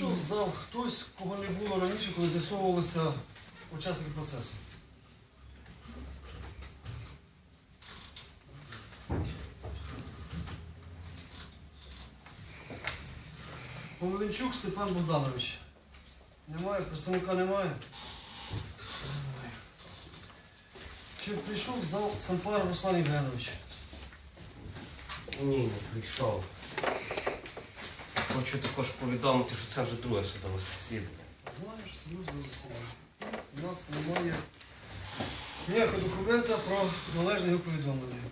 прийшов в зал хтось, кого не було раніше, коли з'ясовувалися учасники процесу. Половинчук Степан Богданович. Немає, представника немає. Немає. Чи прийшов в зал Сампар Руслан Євгенович? Ні, не прийшов. Хочу також повідомити, що це вже друге судове засідання. Знаю, що це дуже засідання. У нас немає ніякого документа про належне його повідомлення.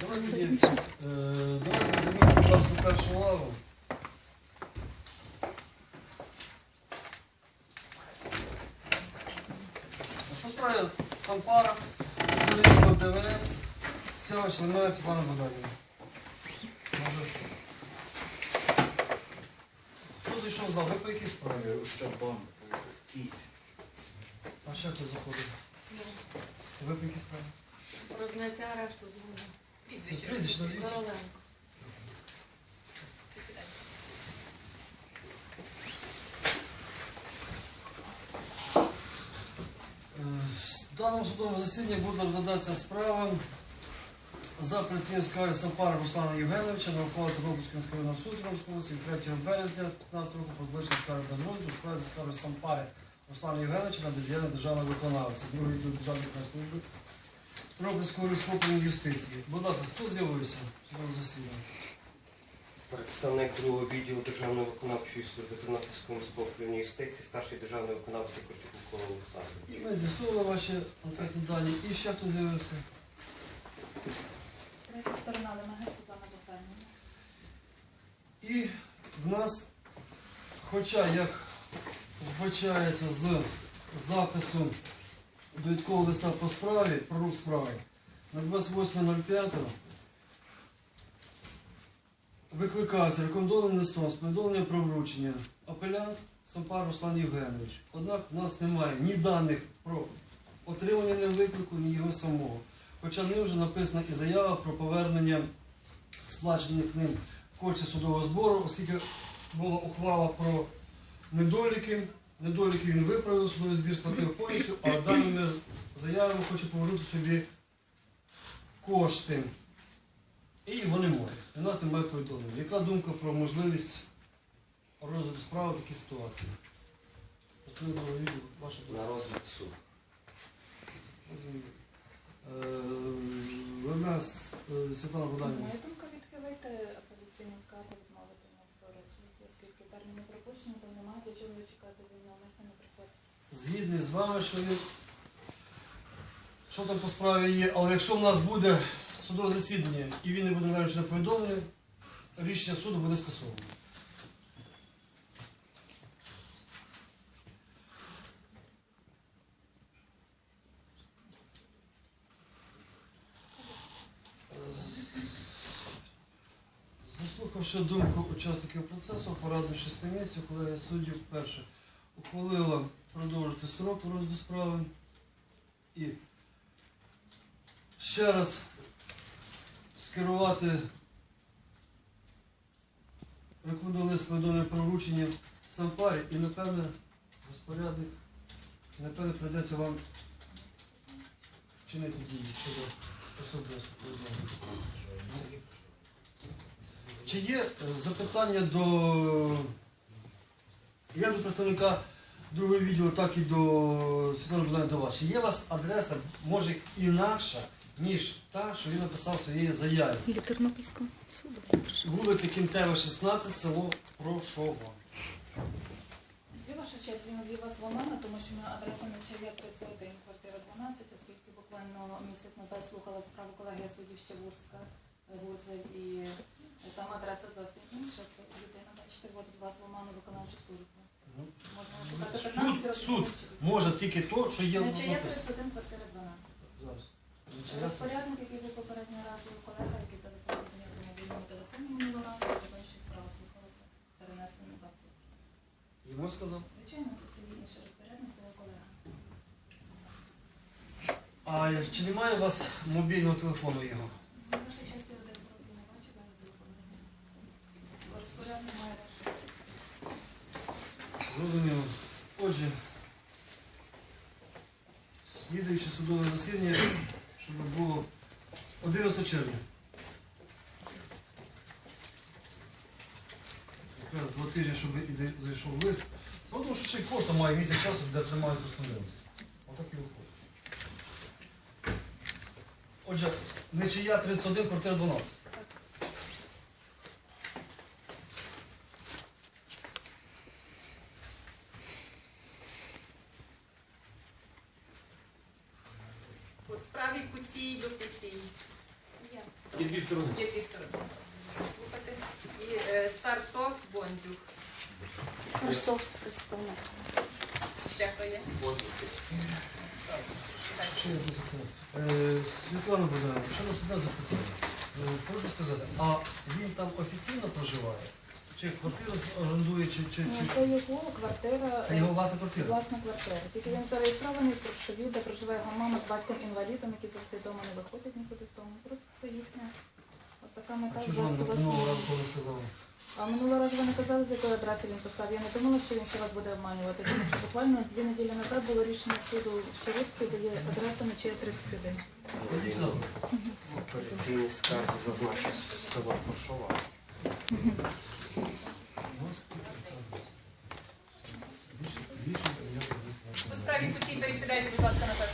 Давайте тоді, е, давайте займіть, будь ласка, першу лаву. По справі Сампара, Поліція ДВС, Сявич Лимець, Світлана Богданівна. Хто зайшов в зал? Ви по якій справі? Щербан, якийсь. А ще хто заходить? Ви по якій справі? Про зняття арешту з нього. Прізвище. Прізвище назвіть. Короленко. Е, В даному судовому засіданні буде розглядатися справа за апеляційною скаргою Сампара Руслана Євгеновича на ухвалу Тернопільського міського суду Тернопільської області 3 березня 15 року про залишення скарги до справі за скаргою Сампари Руслана Євгеновича на бездіяльність державного виконавця, другий відділ державної служби Тернопільського міського юстиції. Будь ласка, хто з'явився в судовому засіданні? Представник другого відділу Державної виконавчої служби Тернопільського міського управління юстиції, старший державний виконавець Корчук Микола Олександрович. Ми з'ясували ваші анкетні дані. І ще хто з'явився? Третя сторона вимагає Світлана Богданівна. І в нас, хоча як вбачається з запису довідкового листа по справі, про рух справи, на 28.05 викликався рекомендованим листом з повідомленням про вручення апелянт Сампар Руслан Євгенович. Однак в нас немає ні даних про отримання ним виклику, ні його самого. Хоча ним вже написана і заява про повернення сплачених ним коштів судового збору, оскільки була ухвала про недоліки. Недоліки він виправив, судовий збір сплатив повністю, а даними заявами хоче повернути собі кошти. І його немає. У нас немає повідомлення. Яка думка про можливість розгляду справи в такій ситуації? На розгляд суду. Е, Ви в нас, е, Світлана Богданівна. Моя думка відхилити апеляційну скаргу відмовити нас в розгляді, оскільки терміни пропущені, то немає для чого чекати він навмисно не приходить. згідний з вами, що він. Що там по справі є, але якщо в нас буде судове засідання і він не буде навіть повідомлений, рішення суду буде скасовано. Заслухавши думку учасників процесу, порадивши з комісію, колегія суддів вперше ухвалила продовжити строк розгляду справи і ще раз скерувати рекомендований лист повідомлення про вручення Сампарі і, напевне, розпорядник, напевне, прийдеться вам чинити дії щодо повідомлення. Чи є е, запитання до як до представника другого відділу, так і до Богданівни, до вас. Чи є у вас адреса, може, інакша, ніж та, що він написав в своїй заяві? Для Тернопільського суду. Вулиця Кінцева, 16, село Прошова. І ваша честь, він ввів вас в тому що моя адреса не Чав'я 31, квартира 12, оскільки буквально місяць назад слухала справу колегія суддів Щавурська, Гузель, і там адреса зовсім інша. Це людина, бачите, вводить вас в оману виконавчу службу. Ну, Можна шукати Суд, 15 років. суд може тільки то, що є Чав'я написано. 31, квартира 12. Зараз. Не? Розпорядник, який був попередньо разом колега, який телефонував до нього на мобільному телефоні минулого разу, що справа слухалася, перенесли на 20. Йому сказав. Звичайно, тут це є інший розпорядник, це його колега. А чи немає у вас мобільного телефону його? Ваша часті один з років не бачила, я телефон не знаю. Отже, слідуюче судове засідання, щоб було 11 червня. Якраз два тижні, щоб зайшов лист. Ну, тому що ще й пошта має місяць часу, де тримають кореспонденцію. Отак і виходить. Отже, нечия 31, квартира 12. По справі куцій до куцій. Є дві сторони. Є дві сторони. Слухайте. І е, Старсофт, Бондзюк. Старсофт представник. Ще хто є? Ще я одне запитання. Е, Світлана Богданівна, ще на сюди запитання. Е, Прошу сказати, а він там офіційно проживає? Чи квартиру орендує, чи, чи, Ні, чи... Це його квартира. Це його власна квартира? Власна квартира. Тільки він зареєстрований в Прошові, де проживає його мама з батьком інвалідом, які завжди вдома не виходять нікуди з дому. Просто це їхня от така мета А чого ж вам минулого разу коли сказали? А минулого разу ви не казали, з якої адреси він писав. Я не думала, що він ще вас буде обманювати, тому що буквально дві неділі назад було рішення суду в Щевицькій, де є адреса Нечия 31. Ходіть сюди. Операційний скарг зазначив село Поршова. Більше, більше ніякого не По справі куцій пересідайте, будь ласка, на першу.